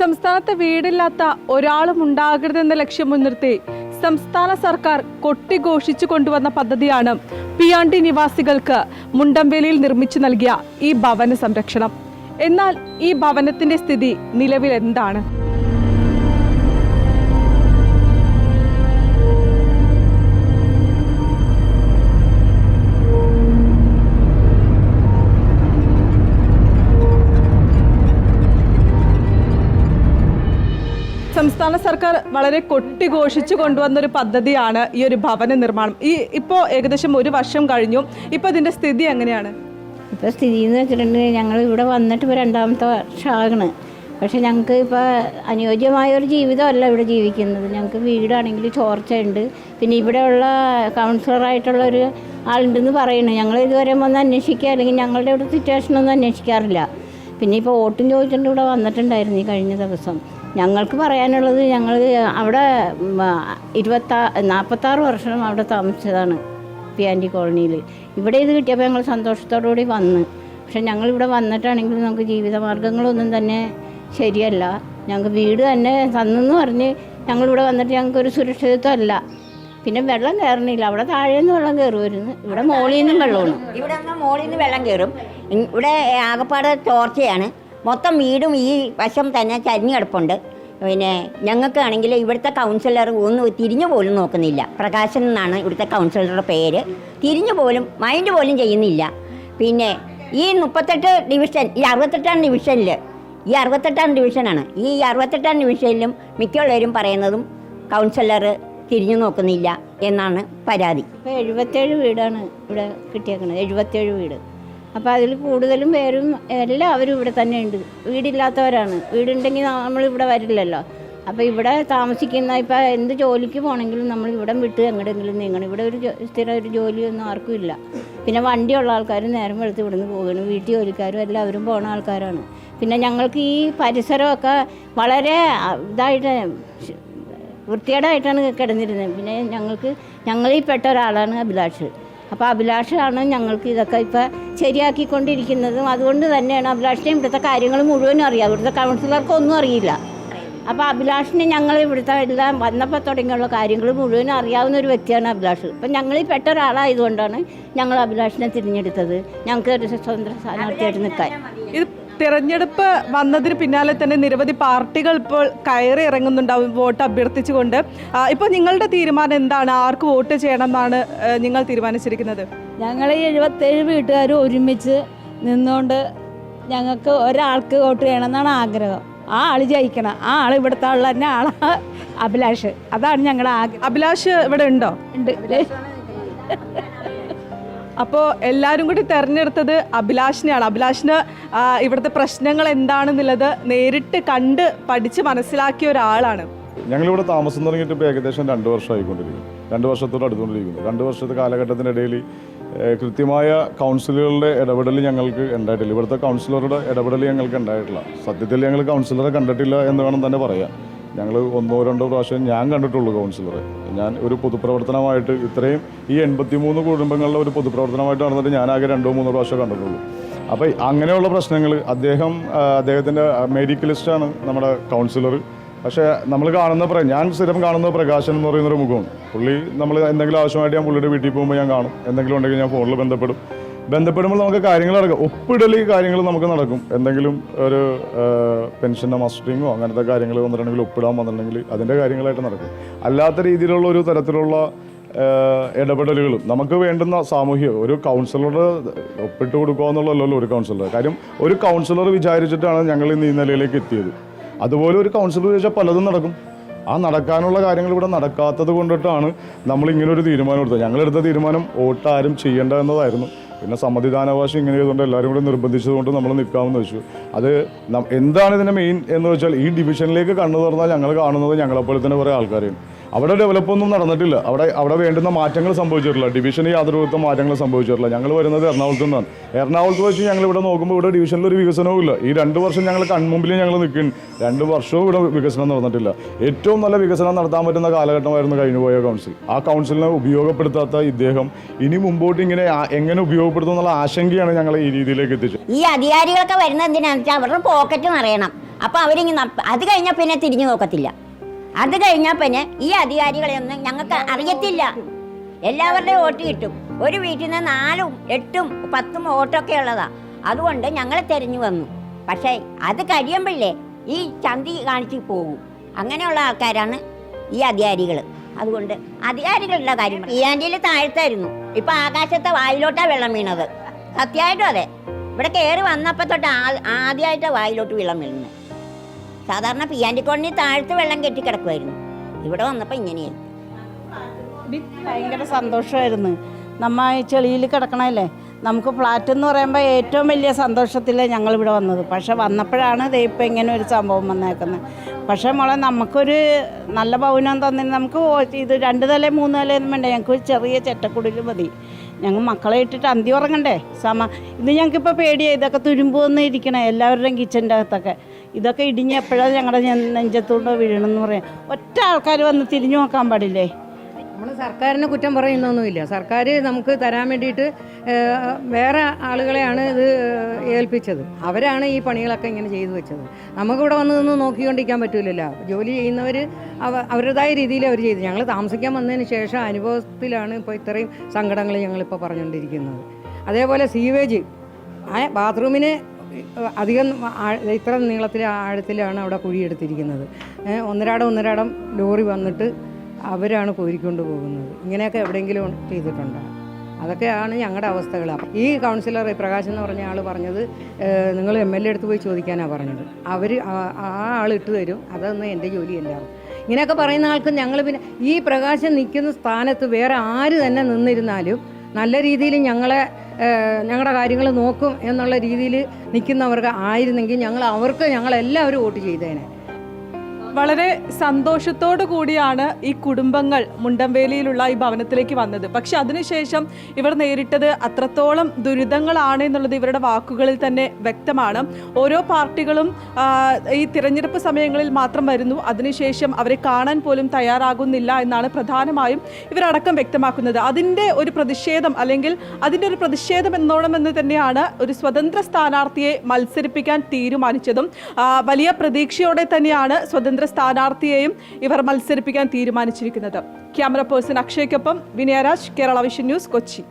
സംസ്ഥാനത്ത് വീടില്ലാത്ത ഒരാളും ഉണ്ടാകരുതെന്ന ലക്ഷ്യം മുൻനിർത്തി സംസ്ഥാന സർക്കാർ കൊട്ടിഘോഷിച്ചു കൊണ്ടുവന്ന പദ്ധതിയാണ് പിയാണ്ടി നിവാസികൾക്ക് മുണ്ടമ്പേലിയിൽ നിർമ്മിച്ചു നൽകിയ ഈ ഭവന സംരക്ഷണം. എന്നാൽ ഈ ഭവനത്തിന്റെ സ്ഥിതി നിലവിൽ എന്താണ് സംസ്ഥാന സർക്കാർ വളരെ കൊട്ടിഘോഷിച്ചു കൊണ്ടുവന്ന ഒരു പദ്ധതിയാണ് ഈ ഒരു ഭവന നിർമ്മാണം. ഈ ഇപ്പോൾ ഏകദേശം ഒരു വർഷം കഴിഞ്ഞു. ഇപ്പോൾ ഇതിന്റെ സ്ഥിതി എങ്ങനെയാണ്? ഇപ്പോൾ സ്ഥിതി എന്ന് വെച്ചിട്ടുണ്ടെങ്കിൽ ഞങ്ങൾ ഇവിടെ വന്നിട്ട് ഇപ്പോൾ രണ്ടാമത്തെ വർഷമാകണ് പക്ഷേ ഞങ്ങൾക്ക് ഇപ്പോൾ അനുയോജ്യമായ ഒരു ജീവിതമല്ല ഇവിടെ ജീവിക്കുന്നത്. ഞങ്ങൾക്ക് വീടാണെങ്കിൽ ചോർച്ചയുണ്ട്. പിന്നെ ഇവിടെയുള്ള കൗൺസിലറായിട്ടുള്ള ഒരു ആളുണ്ടെന്ന് പറയുന്നു ഞങ്ങൾ ഇതുവരെ വന്ന് അന്വേഷിക്കുക അല്ലെങ്കിൽ ഞങ്ങളുടെ ഇവിടെ സിറ്റുവേഷനൊന്നും അന്വേഷിക്കാറില്ല. പിന്നെ ഇപ്പോൾ വോട്ടും ചോദിച്ചിട്ട് ഇവിടെ വന്നിട്ടുണ്ടായിരുന്നു ഈ കഴിഞ്ഞ ദിവസം. ഞങ്ങൾക്ക് പറയാനുള്ളത് ഞങ്ങൾ അവിടെ ഇരുപത്താ നാൽപ്പത്താറ് വർഷം അവിടെ താമസിച്ചതാണ് പി ആന്റി കോളനിയിൽ. ഇവിടെ ഇത് കിട്ടിയപ്പോൾ ഞങ്ങൾ സന്തോഷത്തോടുകൂടി വന്ന്. പക്ഷെ ഞങ്ങളിവിടെ വന്നിട്ടാണെങ്കിൽ നമുക്ക് ജീവിതമാർഗങ്ങളൊന്നും തന്നെ ശരിയല്ല. ഞങ്ങൾക്ക് വീട് തന്നെ തന്നെന്ന് പറഞ്ഞ് ഞങ്ങളിവിടെ വന്നിട്ട് ഞങ്ങൾക്കൊരു സുരക്ഷിതത്വം അല്ല. പിന്നെ വെള്ളം കയറണില്ല. അവിടെ താഴേന്ന് വെള്ളം കയറുമായിരുന്നു ഇവിടെ മോളിൽ നിന്നും വെള്ളമാണ് ഇവിടെ മോളിൽ നിന്ന് വെള്ളം കയറും. ഇവിടെ ആകപ്പാട് ചോർച്ചയാണ് മൊത്തം വീടും ഈ വശം തന്നെ ചരിഞ്ഞു കിടപ്പുണ്ട് പിന്നെ ഞങ്ങൾക്കാണെങ്കിൽ ഇവിടുത്തെ കൗൺസിലർ ഒന്നും തിരിഞ്ഞു പോലും നോക്കുന്നില്ല. പ്രകാശൻ എന്നാണ് ഇവിടുത്തെ കൗൺസിലറുടെ പേര്. തിരിഞ്ഞു പോലും മൈൻഡ് പോലും ചെയ്യുന്നില്ല. പിന്നെ ഈ മുപ്പത്തെട്ട് ഡിവിഷൻ ഈ അറുപത്തെട്ടാം ഡിവിഷനിൽ ഈ അറുപത്തെട്ടാം ഡിവിഷനാണ് ഈ അറുപത്തെട്ടാം ഡിവിഷനിലും മിക്കുള്ളവരും പറയുന്നതും കൗൺസിലർ തിരിഞ്ഞു നോക്കുന്നില്ല എന്നാണ് പരാതി. ഇപ്പോൾ എഴുപത്തേഴ് വീടാണ് ഇവിടെ കിട്ടിയേക്കുന്നത് എഴുപത്തേഴ് വീട്. അപ്പോൾ അതിൽ കൂടുതലും പേരും എല്ലാവരും ഇവിടെ തന്നെ ഉണ്ട് വീടില്ലാത്തവരാണ്. വീടുണ്ടെങ്കിൽ നമ്മൾ ഇവിടെ വരില്ലല്ലോ. അപ്പോൾ ഇവിടെ താമസിക്കുന്ന ഇപ്പോൾ എന്ത് ജോലിക്ക് പോകണമെങ്കിലും നമ്മൾ ഇവിടെ വിട്ട് എങ്ങോട്ടെങ്കിലും നീങ്ങണം. ഇവിടെ ഒരു സ്ഥിരം ഒരു ജോലിയൊന്നും ആർക്കും ഇല്ല. പിന്നെ വണ്ടിയുള്ള ആൾക്കാർ നേരം വെളുത്ത് ഇവിടുന്ന് പോവുകയാണ്. വീട്ടിൽ ജോലിക്കാരും എല്ലാവരും പോണ ആൾക്കാരാണ്. പിന്നെ ഞങ്ങൾക്ക് ഈ പരിസരമൊക്കെ വളരെ ഇതായിട്ട് വൃത്തികേടായിട്ടാണ് കിടന്നിരുന്നത്. പിന്നെ ഞങ്ങൾക്ക് ഞങ്ങളിൽ പെട്ട ഒരാളാണ് അഭിലാഷ്. അപ്പോൾ അഭിലാഷാണ് ഞങ്ങൾക്ക് ഇതൊക്കെ ഇപ്പോൾ ശരിയാക്കിക്കൊണ്ടിരിക്കുന്നതും അതുകൊണ്ട് തന്നെയാണ് അഭിലാഷിനെ ഇവിടുത്തെ കാര്യങ്ങൾ മുഴുവനും അറിയാം ഇവിടുത്തെ കൗൺസിലർക്ക് ഒന്നും അറിയില്ല. അപ്പോൾ അഭിലാഷിനെ ഞങ്ങൾ ഇവിടുത്തെ എല്ലാം വന്നപ്പോൾ തുടങ്ങിയുള്ള കാര്യങ്ങൾ മുഴുവനും അറിയാവുന്ന ഒരു വ്യക്തിയാണ് അഭിലാഷ്. അപ്പം ഞങ്ങളിൽ പെട്ട ഒരാളായതുകൊണ്ടാണ് ഞങ്ങൾ അഭിലാഷിനെ തിരഞ്ഞെടുത്തത്. ഞങ്ങൾക്ക് ഒരു സ്വതന്ത്ര സ്ഥാനാർത്ഥിയായിട്ട് നിൽക്കാൻ. തിരഞ്ഞെടുപ്പ് വന്നതിന് പിന്നാലെ തന്നെ നിരവധി പാർട്ടികൾ ഇപ്പോൾ കയറി ഇറങ്ങുന്നുണ്ടാവും വോട്ട് അഭ്യർത്ഥിച്ചുകൊണ്ട്. ഇപ്പോൾ നിങ്ങളുടെ തീരുമാനം എന്താണ്? ആർക്ക് വോട്ട് ചെയ്യണം എന്നാണ് നിങ്ങൾ തീരുമാനിച്ചിരിക്കുന്നത്? ഞങ്ങൾ ഈ എഴുപത്തേഴ് വീട്ടുകാർ ഒരുമിച്ച് നിന്നുകൊണ്ട് ഞങ്ങൾക്ക് ഒരാൾക്ക് വോട്ട് ചെയ്യണമെന്നാണ് ആഗ്രഹം. ആ ആൾ ജയിക്കണം. ആ ആൾ ഇവിടുത്തെ ആൾ തന്നെ ആളാ അഭിലാഷ്. അതാണ് ഞങ്ങളുടെ ആഗ്രഹം. അഭിലാഷ് ഇവിടെ ഉണ്ടോ? ഉണ്ട്. അപ്പോൾ എല്ലാവരും കൂടി തിരഞ്ഞെടുത്തത് അഭിലാഷിനെയാണ്. അഭിലാഷിന് ഇവിടുത്തെ പ്രശ്നങ്ങൾ എന്താണെന്നുള്ളത് നേരിട്ട് കണ്ട് പഠിച്ച് മനസ്സിലാക്കിയ ഒരാളാണ്. ഞങ്ങളിവിടെ താമസം തുടങ്ങിയിട്ട് ഇപ്പോൾ ഏകദേശം രണ്ട് വർഷമായിക്കൊണ്ടിരിക്കും രണ്ട് വർഷത്തോട് അടുത്തുകൊണ്ടിരിക്കുന്നു. രണ്ട് വർഷത്തെ കാലഘട്ടത്തിനിടയിൽ കൃത്യമായ കൗൺസിലുകളുടെ ഇടപെടൽ ഞങ്ങൾക്ക് ഉണ്ടായിട്ടില്ല. ഇവിടുത്തെ കൗൺസിലറുടെ ഇടപെടൽ ഞങ്ങൾക്ക് ഉണ്ടായിട്ടില്ല. സത്യത്തിൽ ഞങ്ങൾ കൗൺസിലറെ കണ്ടിട്ടില്ല എന്ന് വേണം തന്നെ പറയാം ഞങ്ങൾ ഒന്നോ രണ്ടോ പ്രാവശ്യം ഞാൻ കണ്ടിട്ടുള്ളൂ കൗൺസിലറെ ഞാൻ ഒരു പൊതുപ്രവർത്തനമായിട്ട് ഇത്രയും ഈ എൺപത്തിമൂന്ന് കുടുംബങ്ങളുടെ ഒരു പൊതുപ്രവർത്തനമായിട്ട് നടന്നിട്ട് ഞാൻ ആകെ രണ്ടോ മൂന്നോ പ്രാവശ്യം കണ്ടിട്ടുള്ളൂ. അപ്പോൾ അങ്ങനെയുള്ള പ്രശ്നങ്ങൾ അദ്ദേഹം അദ്ദേഹത്തിന്റെ മെഡിക്കൽ ലിസ്റ്റാണ് നമ്മുടെ കൗൺസിലർ പക്ഷേ നമ്മൾ കാണുന്ന ഞാൻ സ്ഥിരം കാണുന്ന പ്രകാശൻ എന്ന് പറയുന്നൊരു മുഖമാണ്. പുള്ളി നമ്മൾ എന്തെങ്കിലും ആവശ്യമായിട്ട് ഞാൻ പുള്ളിയുടെ വീട്ടിൽ പോകുമ്പോൾ ഞാൻ കാണും. എന്തെങ്കിലും ഉണ്ടെങ്കിൽ ഞാൻ ഫോണിൽ ബന്ധപ്പെടും. ബന്ധപ്പെടുമ്പോൾ നമുക്ക് കാര്യങ്ങൾ നടക്കും. ഒപ്പിടൽ കാര്യങ്ങൾ നമുക്ക് നടക്കും. എന്തെങ്കിലും ഒരു പെൻഷന്റെ മസ്റ്ററിങ്ങോ അങ്ങനത്തെ കാര്യങ്ങൾ വന്നിട്ടുണ്ടെങ്കിൽ ഒപ്പിടാൻ വന്നിട്ടുണ്ടെങ്കിൽ അതിന്റെ കാര്യങ്ങളായിട്ട് നടക്കും. അല്ലാത്ത രീതിയിലുള്ള ഒരു തരത്തിലുള്ള ഇടപെടലുകളും നമുക്ക് വേണ്ടുന്ന സാമൂഹ്യ ഒരു കൗൺസിലറുടെ ഒപ്പിട്ട് കൊടുക്കുക എന്നുള്ളതല്ലോ ഒരു കൗൺസിലർ കാര്യം ഒരു കൗൺസിലർ വിചാരിച്ചിട്ടാണ് ഞങ്ങൾ ഇന്ന് ഈ നിലയിലേക്ക് എത്തിയത്. അതുപോലെ ഒരു കൗൺസിലർ ചോദിച്ചാൽ പലതും നടക്കും. ആ നടക്കാനുള്ള കാര്യങ്ങൾ ഇവിടെ നടക്കാത്തത് കൊണ്ടിട്ടാണ് നമ്മൾ ഇങ്ങനെ ഒരു തീരുമാനം എടുത്തത്. ഞങ്ങളെടുത്ത തീരുമാനം വോട്ട് ആരും ചെയ്യേണ്ട എന്നതായിരുന്നു. പിന്നെ സമ്മതിദാനാവകാശം ഇങ്ങനെ ചെയ്തുകൊണ്ട് എല്ലാവരും കൂടെ നിർബന്ധിച്ചതുകൊണ്ട് നമ്മൾ നിൽക്കാമെന്ന് വെച്ചു. അത് എന്താണ് ഇതിന്റെ മെയിൻ എന്ന് വെച്ചാൽ ഈ ഡിവിഷനിലേക്ക് കണ്ണു തുറന്നാൽ ഞങ്ങൾ കാണുന്നത് ഞങ്ങളെപ്പോലെ തന്നെ കുറേ ആൾക്കാരെയാണ് അവിടെ ഡെവലപ്പൊന്നും നടന്നിട്ടില്ല. അവിടെ അവിടെ വേണ്ടുന്ന മാറ്റങ്ങൾ സംഭവിച്ചിട്ടില്ല. ഡിവിഷന് യാതൊരു വിധത്തെ മാറ്റങ്ങൾ സംഭവിച്ചിട്ടില്ല. ഞങ്ങൾ വരുന്നത് എറണാകുളത്ത് നിന്നാണ്. എറണാകുളത്ത് വെച്ച് ഞങ്ങൾ ഇവിടെ നോക്കുമ്പോൾ ഇവിടെ ഡിവിഷനിൽ ഒരു വികസനവും ഇല്ല. ഈ രണ്ട് വർഷം ഞങ്ങൾ കൺമുമ്പിൽ ഞങ്ങൾ നിൽക്കും രണ്ട് വർഷവും ഇവിടെ വികസനം നടന്നിട്ടില്ല. ഏറ്റവും നല്ല വികസനം നടത്താൻ പറ്റുന്ന കാലഘട്ടമായിരുന്നു കഴിഞ്ഞുപോയ കൗൺസിൽ ആ കൗൺസിലിനെ ഉപയോഗപ്പെടുത്താത്ത ഇദ്ദേഹം ഇനി മുമ്പോട്ട് ഇങ്ങനെ എങ്ങനെ ഉപയോഗപ്പെടുത്തും എന്നുള്ള ആശങ്കയാണ് ഞങ്ങൾ ഈ രീതിയിലേക്ക് എത്തിച്ചത്. ഈ അധികാരികളൊക്കെ വരുന്നത് എന്തിനാണെന്ന് വെച്ചാൽ അവരുടെ പോക്കറ്റ് നിറയണം. അപ്പോൾ അവരിങ്ങനെ അത് കഴിഞ്ഞാൽ പിന്നെ തിരിഞ്ഞു നോക്കത്തില്ല. അത് കഴിഞ്ഞാൽ പിന്നെ ഈ അധികാരികളെയൊന്നും ഞങ്ങൾക്ക് അറിയത്തില്ല. എല്ലാവരുടെയും വോട്ട് കിട്ടും. ഒരു വീട്ടിൽ നിന്ന് നാലും എട്ടും പത്തും വോട്ടൊക്കെ ഉള്ളതാ. അതുകൊണ്ട് ഞങ്ങൾ തിരഞ്ഞു വന്നു. പക്ഷേ അത് കഴിയുമ്പോഴേ ഈ ചന്തി കാണിച്ച് പോകും അങ്ങനെയുള്ള ആൾക്കാരാണ് ഈ അധികാരികൾ അതുകൊണ്ട് അധികാരികളുടെ കാര്യം ഈ ആന്റിയിൽ താഴ്ത്തായിരുന്നു. ഇപ്പൊ ആകാശത്തെ വായിലോട്ടാ വെള്ളം വീണത്. സത്യമായിട്ടും അതെ. ഇവിടെ കയറി വന്നപ്പോൾ തൊട്ട് ആ- ആദ്യമായിട്ട് വായിലോട്ട് വെള്ളം വീഴുന്നത് സാധാരണ പിയാൻഡിക്കോളിന് താഴ്ത്ത് വെള്ളം കെട്ടി കിടക്കുമായിരുന്നു ഇവിടെ വന്നപ്പോൾ ഇങ്ങനെയായി ഭയങ്കര സന്തോഷമായിരുന്നു നമ്മ ചെളിയിൽ കിടക്കണല്ലേ? നമുക്ക് ഫ്ലാറ്റ് എന്ന് പറയുമ്പോൾ ഏറ്റവും വലിയ സന്തോഷത്തിൽ ഞങ്ങൾ ഇവിടെ വന്നത്. പക്ഷെ വന്നപ്പോഴാണ് ദേ ഇപ്പം ഇങ്ങനെ ഒരു സംഭവം വന്നേക്കുന്നത്. പക്ഷേ മോളെ നമുക്കൊരു നല്ല ഭവനം തന്നിന് നമുക്ക് ഇത് രണ്ട് നില മൂന്ന് നിലയൊന്നും വേണ്ട. ഞങ്ങൾക്ക് ചെറിയ ചെറ്റക്കുടിൽ മതി. ഞങ്ങൾ മക്കളെ ഇട്ടിട്ട് അന്തി ഉറങ്ങണ്ടേ? സമ ഇത് ഞങ്ങൾക്കിപ്പോൾ പേടിയായി ഇതൊക്കെ തുരുമ്പോന്ന് ഇരിക്കണേ എല്ലാവരുടെയും കിച്ചന്റെ അകത്തൊക്കെ. ഇതൊക്കെ ഇടിഞ്ഞ് എപ്പോഴാണ് ഞങ്ങളുടെ നെഞ്ചത്തോണ്ട് വീഴണമെന്ന് പറയാം. ഒറ്റ ആൾക്കാർ വന്ന് തിരിഞ്ഞു നോക്കാൻ പാടില്ലേ? നമ്മൾ സർക്കാരിനെ കുറ്റം പറയുന്നൊന്നുമില്ല. സർക്കാർ നമുക്ക് തരാൻ വേണ്ടിയിട്ട് വേറെ ആളുകളെയാണ് ഇത് ഏൽപ്പിച്ചത്. അവരാണ് ഈ പണികളൊക്കെ ഇങ്ങനെ ചെയ്തു വെച്ചത്. നമുക്കിവിടെ വന്ന് നിന്ന് നോക്കിക്കൊണ്ടിരിക്കാൻ പറ്റൂലല്ലോ. ജോലി ചെയ്യുന്നവർ അവ അവരുടേതായ രീതിയിൽ അവർ ചെയ്തു. ഞങ്ങൾ താമസിക്കാൻ വന്നതിന് ശേഷം അനുഭവത്തിലാണ് ഇപ്പോൾ ഇത്രയും സങ്കടങ്ങൾ ഞങ്ങളിപ്പോൾ പറഞ്ഞുകൊണ്ടിരിക്കുന്നത്. അതേപോലെ സീവേജ്. ആ ബാത്റൂമിന് അധികം ഇത്ര നീളത്തിൽ ആഴത്തിലാണ് അവിടെ കുഴിയെടുത്തിരിക്കുന്നത്. ഒന്നരാടം ഒന്നരാടം ലോറി വന്നിട്ട് അവരാണ് കോരിക്കൊണ്ട് പോകുന്നത്. ഇങ്ങനെയൊക്കെ എവിടെയെങ്കിലും ചെയ്തിട്ടുണ്ടോ? അതൊക്കെയാണ് ഞങ്ങളുടെ അവസ്ഥകൾ ഈ കൗൺസിലർ പ്രകാശ് എന്ന് പറഞ്ഞ ആൾ പറഞ്ഞത് നിങ്ങൾ എം എൽ എ അടുത്ത് പോയി ചോദിക്കാനാണ് പറഞ്ഞത്. അവർ ആ ആൾ ഇട്ട് തരും. അതൊന്നും എന്റെ ജോലിയല്ല. ഇങ്ങനെയൊക്കെ പറയുന്ന ആൾക്ക് ഞങ്ങൾ പിന്നെ ഈ പ്രകാശം നിൽക്കുന്ന സ്ഥാനത്ത് വേറെ ആര് തന്നെ നിന്നിരുന്നാലും നല്ല രീതിയിൽ ഞങ്ങളെ ഞങ്ങളുടെ കാര്യങ്ങൾ നോക്കും എന്നുള്ള രീതിയിൽ നിൽക്കുന്നവർക്ക് ആയിരുന്നെങ്കിൽ ഞങ്ങൾ അവർക്ക് ഞങ്ങളെല്ലാവരും വോട്ട് ചെയ്തേനെ. വളരെ സന്തോഷത്തോടു കൂടിയാണ് ഈ കുടുംബങ്ങൾ മുണ്ടംവേലിയിലുള്ള ഈ ഭവനത്തിലേക്ക് വന്നത്. പക്ഷെ അതിനുശേഷം ഇവർ നേരിട്ടത് അത്രത്തോളം ദുരിതങ്ങളാണ് എന്നുള്ളത് ഇവരുടെ വാക്കുകളിൽ തന്നെ വ്യക്തമാണ്. ഓരോ പാർട്ടികളും ഈ തിരഞ്ഞെടുപ്പ് സമയങ്ങളിൽ മാത്രം വരുന്നു. അതിനുശേഷം അവരെ കാണാൻ പോലും തയ്യാറാകുന്നില്ല എന്നാണ് പ്രധാനമായും ഇവരടക്കം വ്യക്തമാക്കുന്നത്. അതിന്റെ ഒരു പ്രതിഷേധം അല്ലെങ്കിൽ അതിന്റെ ഒരു പ്രതിഷേധം എന്നോണം എന്ന് തന്നെയാണ് ഒരു സ്വതന്ത്ര സ്ഥാനാർത്ഥിയെ മത്സരിപ്പിക്കാൻ തീരുമാനിച്ചതും. വലിയ പ്രതീക്ഷയോടെ തന്നെയാണ് സ്വതന്ത്ര സ്ഥാനാർത്ഥിയെയും ഇവർ മത്സരിപ്പിക്കാൻ തീരുമാനിച്ചിരിക്കുന്നത്. ക്യാമറ പേഴ്സൺ അക്ഷയ്ക്കൊപ്പം വിനയരാജ് കേരള വിഷൻ ന്യൂസ് കൊച്ചി.